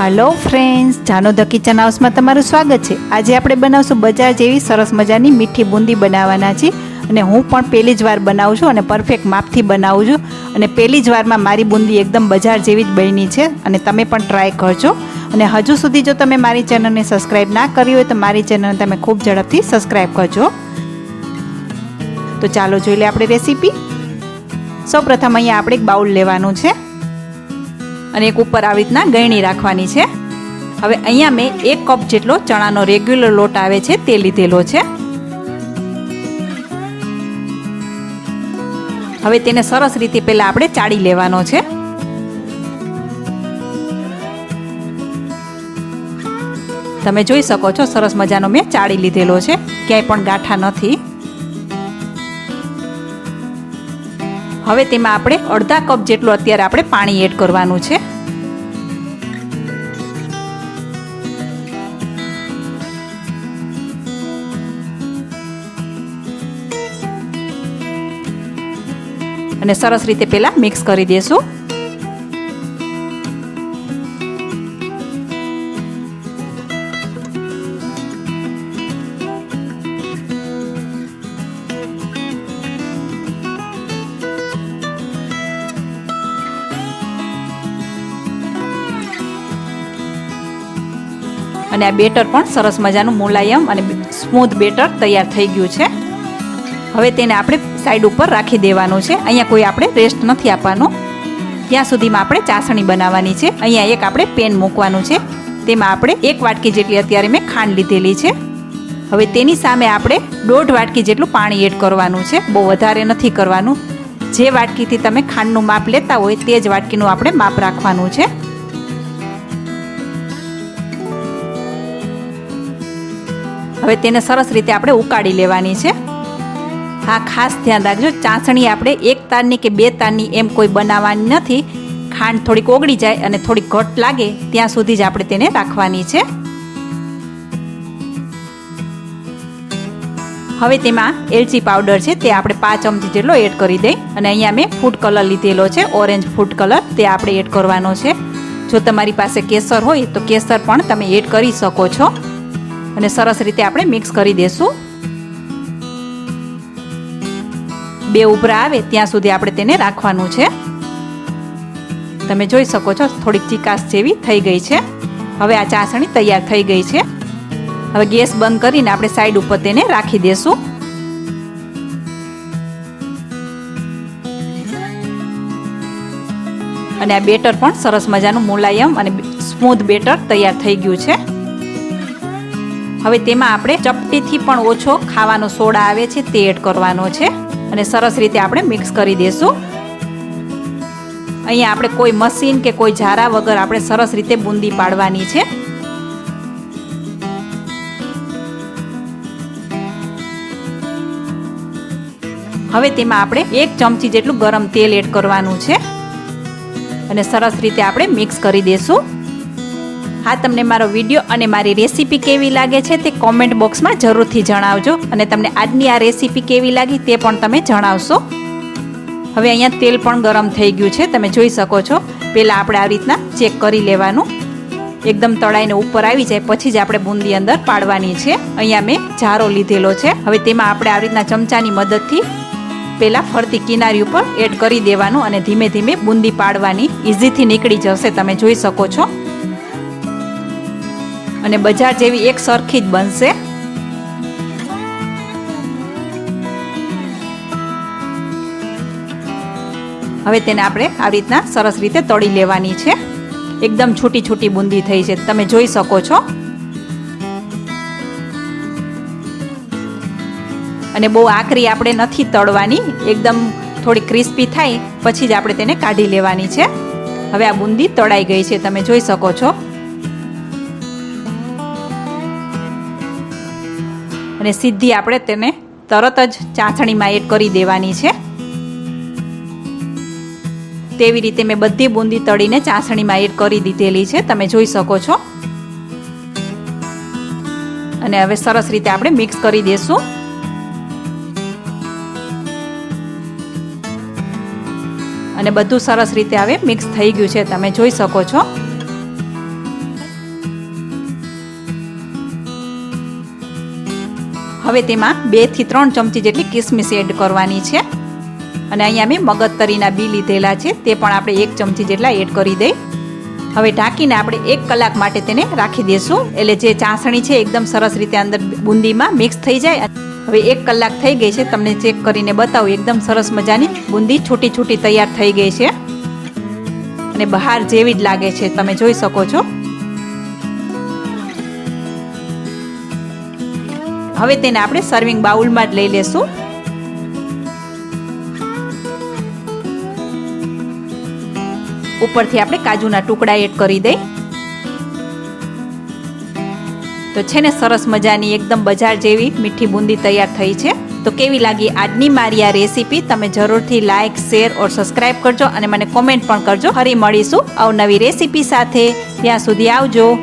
Hello friends જાનો the kitchen હાઉસમાં તમારું સ્વાગત છે. આજે આપણે બનાવશું બજાર જેવી સરસ મજાની મીઠી બુંદી બનાવવાના છે અને હું પણ પહેલી જ વાર બનાવું છું અને પરફેક્ટ માપથી બનાવું છું. અને પહેલી જ વારમાં મારી બુંદી એકદમ બજાર જેવી જ બની છે અને તમે પણ ટ્રાય કરજો. અને હજુ સુધી જો તમે મારી ચેનલને સબસ્ક્રાઈબ ના કરી હોય તો મારી ચેનલને તમે ખૂબ ઝડપથી સબસ્ક્રાઈબ કરજો. તો ચાલો જોઈ લે આપણે રેસીપી સૌપ્રથમ અહીંયા આપણે એક બાઉલ લેવાનું છે. અને એક ઉપર આવી રીતના ગળણી રાખવાની છે. હવે અહીંયા મેં એક કપ જેટલો ચણાનો રેગ્યુલર લોટ આવે છે તે લીધેલો છે. હવે તેને સરસ રીતે પહેલાં આપણે ચાળી લેવાનો છે. તમે જોઈ શકો છો સરસ મજાનો મેં ચાળી લીધેલો છે. ક્યાંય પણ ગાંઠા નથી. હવે તેમાં આપણે અડધા કપ જેટલું અત્યારે આપણે પાણી એડ કરવાનું છે. અને સરસ રીતે પહેલાં મિક્સ કરી દેશું. અને આ બેટર પણ સરસ મજાનું મુલાયમ અને સ્મૂથ બેટર તૈયાર થઈ ગયું છે. હવે તેને આપણે સાઈડ ઉપર રાખી દેવાનું છે. અહીંયા કોઈ આપણે રેસ્ટ નથી આપવાનું. ત્યાં સુધીમાં આપણે ચાસણી બનાવવાની છે. અહીંયા એક આપણે પેન મૂકવાનું છે. તેમાં આપણે એક વાટકી જેટલી અત્યારે મેં ખાંડ લીધેલી છે. હવે તેની સામે આપણે દોઢ વાટકી જેટલું પાણી એડ કરવાનું છે. બહુ વધારે નથી કરવાનું. જે વાટકીથી તમે ખાંડનું માપ લેતા હોય તે જ વાટકીનું આપણે માપ રાખવાનું છે. હવે તેને સરસ રીતે આપણે ઉકાળી લેવાની છે. હા, ખાસ ધ્યાન રાખજો, ચાસણી આપણે એક તારની કે બે તારની એમ કોઈ બનાવવાની નથી. ખાંડ થોડીક ઓગળી જાય અને થોડીક ઘટ લાગે, ત્યાં સુધી જ આપણે તેને રાખવાની છે. હવે તેમાં એલચી પાવડર છે, તે આપણે પાંચ ચમચી જેટલો એડ કરી દઈ. અને અહીંયા મેં ફૂડ કલર લીધેલો છે, ઓરેન્જ ફૂડ કલર, તે આપણે એડ કરવાનો છે. જો તમારી પાસે કેસર હોય, તો કેસર પણ તમે એડ કરી શકો છો. અને સરસ રીતે આપણે મિક્સ કરી દેશું. બે ઉભરા આવે ત્યાં સુધી આપણે તેને રાખવાનું છે. તમે જોઈ શકો છો થોડીક ચિકાસ જેવી થઈ ગઈ છે. હવે આ ચાસણી તૈયાર થઈ ગઈ છે. હવે ગેસ બંધ કરીને આપણે સાઈડ ઉપર તેને રાખી દેશું. અને આ બેટર પણ સરસ મજાનું મુલાયમ અને સ્મૂથ બેટર તૈયાર થઈ ગયું છે. હવે તેમાં આપણે ચપટીથી પણ ઓછો ખાવાનો સોડા આવે છે, તે એડ કરવાનો છે. અને સરસ રીતે આપણે મિક્સ કરી દેશું. અહીંયા આપણે કોઈ મશીન કે કોઈ ઝારા વગર આપણે સરસ રીતે બુંદી પાડવાની છે. હવે તેમાં આપણે એક ચમચી જેટલું ગરમ તેલ એડ કરવાનું છે. અને સરસ રીતે આપણે મિક્સ કરી દેશું. હા, તમને મારો વીડિયો અને મારી રેસીપી કેવી લાગે છે તે કોમેન્ટ બોક્સમાં જરૂરથી જણાવજો અને તમને આજની આ રેસીપી કેવી લાગી તે પણ તમે જણાવશો. હવે અહીંયા તેલ પણ ગરમ થઈ ગયું છે, તમે જોઈ શકો છો. પહેલાં આપણે આ રીતના ચેક કરી લેવાનું. એકદમ તળાઈને ઉપર આવી જાય, પછી જ આપણે બુંદી અંદર પાડવાની છે. અહીંયા મેં જારો લીધેલો છે. હવે તેમાં આપણે આવી રીતના ચમચાની મદદથી પહેલાં ફરતી કિનારી ઉપર એડ કરી દેવાનું અને ધીમે ધીમે બુંદી પાડવાની ઇઝીથી નીકળી જશે, તમે જોઈ શકો છો. અને બજાર જેવી એક સરખી જ બનશે. હવે તેને આપણે આવી રીતના સરસ રીતે તળી લેવાની છે. એકદમ છૂટી છૂટી બુંદી થઈ છે. તમે જોઈ શકો છો. અને બહુ આકરી આપણે નથી તળવાની. એકદમ થોડી ક્રિસ્પી થાય, પછી જ આપણે તેને કાઢી લેવાની છે. હવે આ બુંદી તળાઈ ગઈ છે. તમે જોઈ શકો છો. અને સીધી આપણે તેને તરત જ ચાસણીમાં એડ કરી દેવાની છે. તેવી રીતે મેં બધી બુંદી તળીને ચાસણીમાં એડ કરી દીધેલી છે. તમે જોઈ શકો છો. અને હવે સરસ રીતે આપણે મિક્સ કરી દેશું. અને બધું સરસ રીતે હવે મિક્સ થઈ ગયું છે. તમે જોઈ શકો છો. હવે તેમાં બેથી ત્રણ ચમચી જેટલી કિસમિસ એડ કરવાની છે. અને અહીંયા મેં મગજતરીના બી લીધેલા છે, તે પણ આપણે એક ચમચી જેટલા એડ કરી દઈ. હવે ઢાંકીને આપણે એક કલાક માટે તેને રાખી દેશું એટલે જે ચાસણી છે એકદમ સરસ રીતે અંદર બુંદીમાં મિક્સ થઈ જાય. હવે એક કલાક થઈ ગઈ છે, તમને ચેક કરીને બતાવું, એકદમ સરસ મજાની બુંદી છૂટી છૂટી તૈયાર થઈ ગઈ છે. અને બહાર જેવી જ લાગે છે, તમે જોઈ શકો છો. હવે તેને આપણે સર્વિંગ બાઉલમાં જ લઈ લેશું. ઉપરથી આપણે કાજુના ટુકડા એડ કરી દઈ. તો છે ને સરસ મજાની એકદમ બજાર જેવી મીઠી બુંદી તૈયાર થઈ છે. તો કેવી લાગી આજની મારી આ રેસીપી? તમે જરૂરથી લાઇક શેર ઓર સબસ્ક્રાઇબ કરજો અને મને કોમેન્ટ પણ કરજો. ફરી મળીશું અવનવી રેસીપી સાથે. ત્યાં સુધી આવજો.